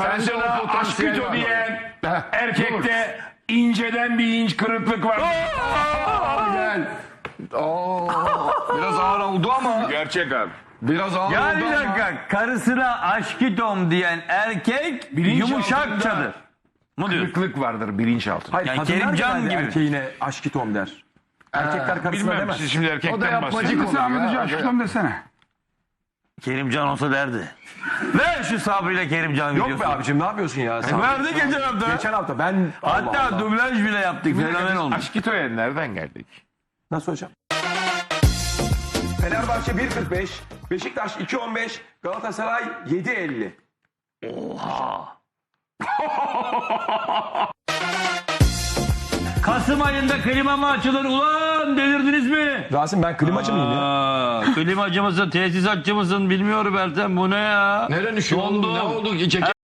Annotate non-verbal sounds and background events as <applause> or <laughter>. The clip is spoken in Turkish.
Aşkito var. diyen erkekte inceden bir inç kırıklık var. Gel. Oo, biraz ağır oldu ama Gerçek abi. biraz ağır Ya oldu bir ama. dakika karısına aşkitom diyen erkek Bilinç yumuşakçadır. altında. Mu diyor? Kırıklık vardır bilinçaltında. Hayır, Yani kadınlar Kerimcan genelde gibi. erkeğine aşkitom der. Erkekler karısına Bilmem demez. siz şimdi O da erkekten yapmacık bahsediyorsunuz. olur Mesela ya. Ahmet Hoca aşkım desene. Kerimcan olsa derdi. Ver şu Sabri ile Kerimcan Yok be abicim ne yapıyorsun ya? Sen- Verdi geçen hafta. Geçen hafta ben... Hatta Allah Allah. dublaj bile yaptık. Fenomen olmuş. Aşkito'ya nereden geldik? Nasıl hocam? Fenerbahçe 1.45, Beşiktaş 2.15, Galatasaray 7.50. <laughs> Kasım ayında klima mı açılır? Ulan delirdiniz mi? Rasim ben klimacı mıyım ya? Aa, klimacı mısın, tesisatçı mısın bilmiyorum Ertem bu ne ya? Neren üşüyor oğlum? Ne oldu? Ceket